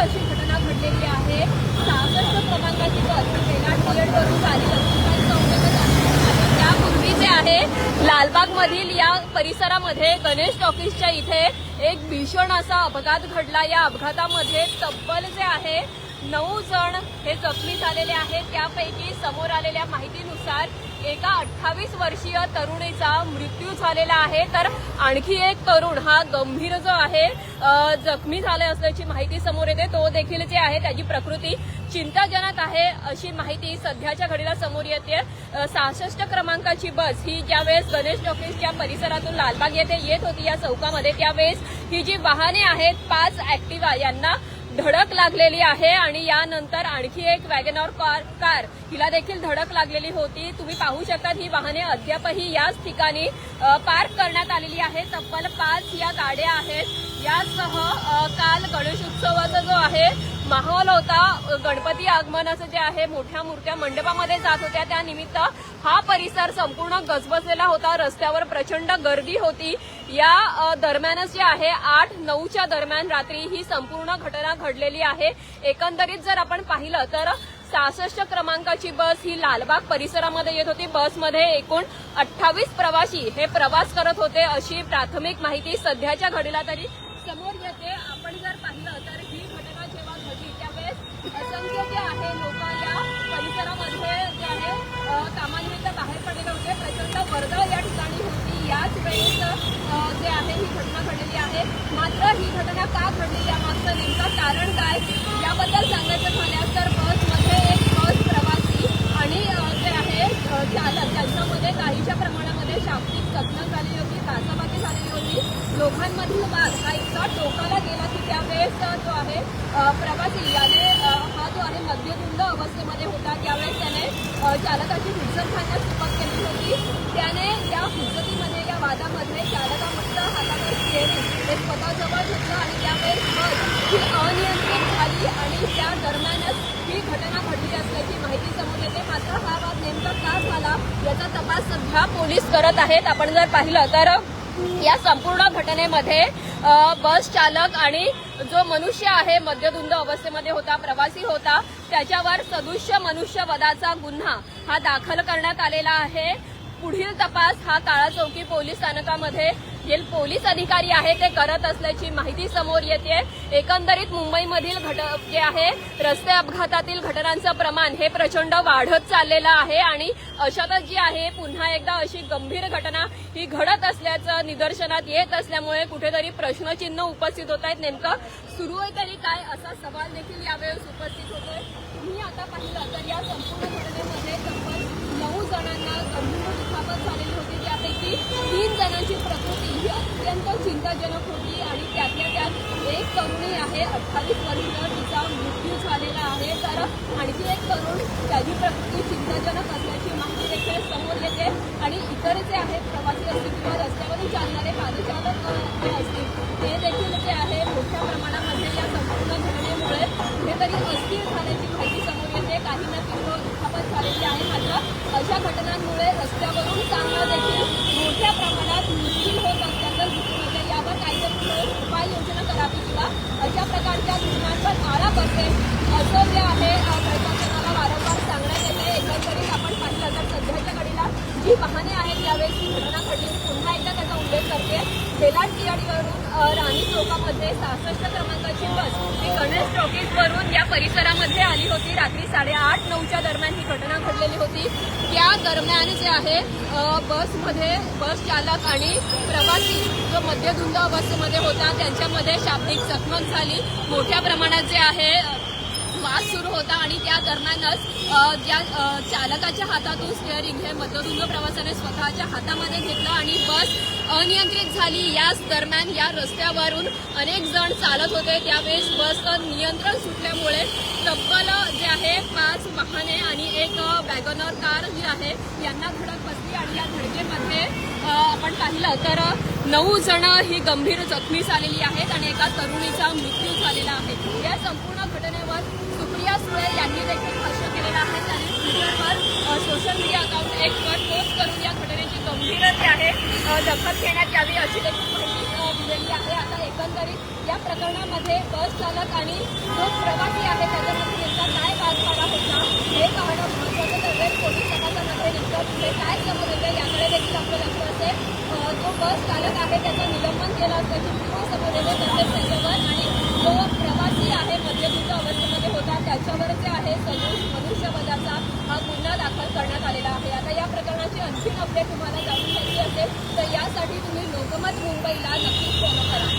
अशी घटना घडलेली आहे. सहासष्ट क्रमांकाची बस बेलाटवरून आली. असून त्यापूर्वी जे आहे लालबागमधील या परिसरामध्ये गणेश टॉकीजच्या इथे एक भीषण असा अपघात घडला. या अपघातामध्ये तब्बल जे आहे नऊ जण हे जखमी झालेले आहेत. त्यापैकी समोर आलेल्या माहितीनुसार एका अठ्ठावीस वर्षीय तरुणीचा मृत्यू झालेला आहे. तर आणखी एक तरुण हा गंभीर जो आहे जखमी झाले असल्याची माहिती समोर येते. तो देखील जे आहे त्याची प्रकृती चिंताजनक आहे अशी माहिती सध्याच्या घडीला समोर येते. सहासष्ट क्रमांकाची बस ही ज्यावेळेस गणेश टॉकीजच्या परिसरातून लालबाग येथे येत होती या चौकामध्ये त्यावेळेस ही जी वाहने आहेत पाच ऍक्टिवा यांना धडक लागलेली आहे आणि यानंतर आणखी एक वॅगनॉर कार कार. हिला देखील धडक लागलेली होती. तुम्ही पाहू शकता ही वाहने अद्यापही याच ठिकाणी पार्क करण्यात आलेली आहे. तब्बल पाच या गाड्या आहेत. यासह काल गणेश उत्सवाचा जो आहे माहोल होता. गणपती आगमनाचं जे आहे मोठ्या मूर्त्या मंडपामध्ये जात होत्या. त्यानिमित्त हा परिसर संपूर्ण गजबजलेला होता. रस्त्यावर प्रचंड गर्दी होती. या दरम्यानच जे आहे आठ नऊच्या दरम्यान रात्री ही संपूर्ण घटना घडलेली आहे. एकंदरीत जर आपण पाहिलं तर सहासष्ट क्रमांकाची बस ही लालबाग परिसरामध्ये येत होती. बसमध्ये एकूण अठ्ठावीस प्रवासी हे प्रवास करत होते अशी प्राथमिक माहिती सध्याच्या घडीला तरी समोर येते आपण जर पाहिलं तर ही घटना जेव्हा घडली त्यावेळेस असंख्य जे आहे. लोक या परिसरामध्ये जे आहे कामानिमित्त बाहेर पडलेले होते. प्रचंड वर्दळ या ठिकाणी होती. याच वेळेस जे आहे ही घटना घडलेली आहे. मात्र ही घटना का घडली यामागचं नेमकं कारण काय? याबद्दल सांगायचं झाल्यास तर बसमध्ये एक बस प्रवासी आणि जे आहे चालक त्यांच्यामध्ये काहीच्या प्रमाणामध्ये शाब्दिक चकमक झाली होती काचाबाची झालेली होती. लोकांमधील वाद हा इतका टोकाला गेला की त्यावेळेस जो आहे प्रवासी. याने जो आहे मद्यधुंद अवस्थेमध्ये होता त्यावेळेस त्याने चालकाची हुज्जत घालण्यास सुरुवात केली होती. त्याने या हुजतीमध्ये या वादामध्ये चालकामधलं हातावर स्टेअरिंग हे स्वतःजवळ घेतलं आणि त्यावेळेस बस ही अनियंत्रित झाली आणि त्या दरम्यानच ही घटना घडली असल्याची माहिती समोर येते. मात्र हा वाद नेमका का झाला याचा तपास सध्या पोलीस करत आहेत. आपण जर पाहिलं तर या संपूर्ण घटनेमध्ये बस चालक आणि जो मनुष्य आहे मद्यधुंद अवस्थेमध्ये होता प्रवासी होता त्याच्यावर सदृश्य मनुष्यवधाचा गुन्हा हा दाखल करण्यात आलेला आहे. पुढील तपास हा काळा चौकी पोलीस स्थानकामध्ये जे पोलीस अधिकारी आहे ते करत असल्याची माहिती समोर येते. एकंदरीत मुंबईमधील घट जे आहे रस्ते अपघातातील घटनांचं प्रमाण हे प्रचंड वाढत चाललेलं आहे आणि अशातच जी आहे पुन्हा एकदा अशी गंभीर घटना ही घडत असल्याचं निदर्शनात येत असल्यामुळे कुठेतरी प्रश्नचिन्ह उपस्थित होत आहेत. नेमकं सुरू आहे तरी काय असा सवाल देखील यावेळेस उपस्थित होतोय. तुम्ही आता पाहिलं तर या संपूर्ण घटनेमध्ये तब्बल नऊ जणांना गंभीर दुखापत झालेली होती. त्यापैकी तीन जणांची प्रकृती ही अत्यंत चिंताजनक होती आणि त्यातल्या त्यात एक तरुणी आहे अठ्ठावीस वर्ष तिचा मृत्यू झालेला आहे. तर आणखी एक तरुण त्याची प्रकृती चिंताजनक असल्याची माहिती देखील समोर येते आणि इतर जे आहेत प्रवासी असतील किंवा रस्त्यावरून चालणारे पादचालक अ, जे असतील ते देखील जे आहे मोठ्या प्रमाणामध्ये या संपूर्ण घटनेमुळे कुठेतरी अस्थिर झाल्याची माहिती समोर येते काहींना तीव्र दुखापत झालेली आहे मात्र अशा घटनांमुळे रस्त्यावरून चालणं देखील मोठ्या प्रमाणात मुश्किल होत असल्याचं दिसून येते यावर काहीतरी ठोस उपाययोजना करावी किंवा अशा प्रकारच्या घटनांवर आळा बसेल असं जे आहे अ, प्रशासनाला वारंवार सांगण्यात येते एकंदरीत आपण पाहिलं तर सध्याच्या घडीला जी वाहने आहेत यावेळेस ही घटना घडली पुन्हा एकदा त्याचा उल्लेख करते. बेलाट टियाडीवरून राणी चौकामध्ये सहासष्ट क्रमांकाची बस ही गणेश टॉकीजवरून या परिसरामध्ये आली होती. रात्री साडेआठ नऊच्या दरम्यान ही घटना घडलेली होती. त्या दरम्यान जे आहे बसमध्ये बस चालक आणि प्रवासी जो मध्यधुंद अवस्थेमध्ये होता त्यांच्यामध्ये शाब्दिक चकमक झाली. मोठ्या प्रमाणात जे आहे वाद सुरू होता आणि त्या दरम्यानच ज्या चालकाच्या हातातून स्टेअरिंग हे मध्यधुंद प्रवासाने स्वतःच्या हातामध्ये घेतलं आणि बस अनियंत्रित झाली. याच दरम्यान या रस्त्यावरून अनेक जण चालत होते. त्यावेळेस बसचं नियंत्रण सुटल्यामुळे तब्बल जे आहे पाच वाहने आणि एक वॅगनर कार जी आहे यांना धडक बसली आणि या धडकेमध्ये आपण पाहिलं तर नऊ जण ही गंभीर जखमी झालेली आहेत आणि एका तरुणीचा मृत्यू झालेला आहे. या संपूर्ण घटनेवर सुप्रिया सुळे यांनी देखील भाष्य केलेलं आहे. आणि ट्विटरवर सोशल मीडिया अकाउंट एक वर पोस्ट करून या घटनेची गंभीर आहे दखल घेण्यात यावी अशी देखील माहिती दिलेली आहे. आता एकंदरीत या प्रकरणामध्ये बस चालक आणि जो प्रवासी आहे त्याच्यामध्ये नेमका काय वाद होता हे पाहणं महत्वाचं ठरेल. पोलीस तपासामध्ये नेमकं पुढे काय समोर येतं याकडे देखील आपलं लक्ष असेल. बस चालक आहे त्याचं निलंबन केलं असल्याची व्हिडिओ समोर येते तसेच त्याच्यावर आणि जो प्रवासी आहे मद्यपित अवस्थेमध्ये होता त्याच्यावर जे आहे सदोष मनुष्यवधाचा हा गुन्हा दाखल करण्यात आलेला आहे. आता या प्रकरणाची आणखी अपडेट तुम्हाला जाणून घ्यायची असेल तर यासाठी तुम्ही लोकमत मुंबईला नक्की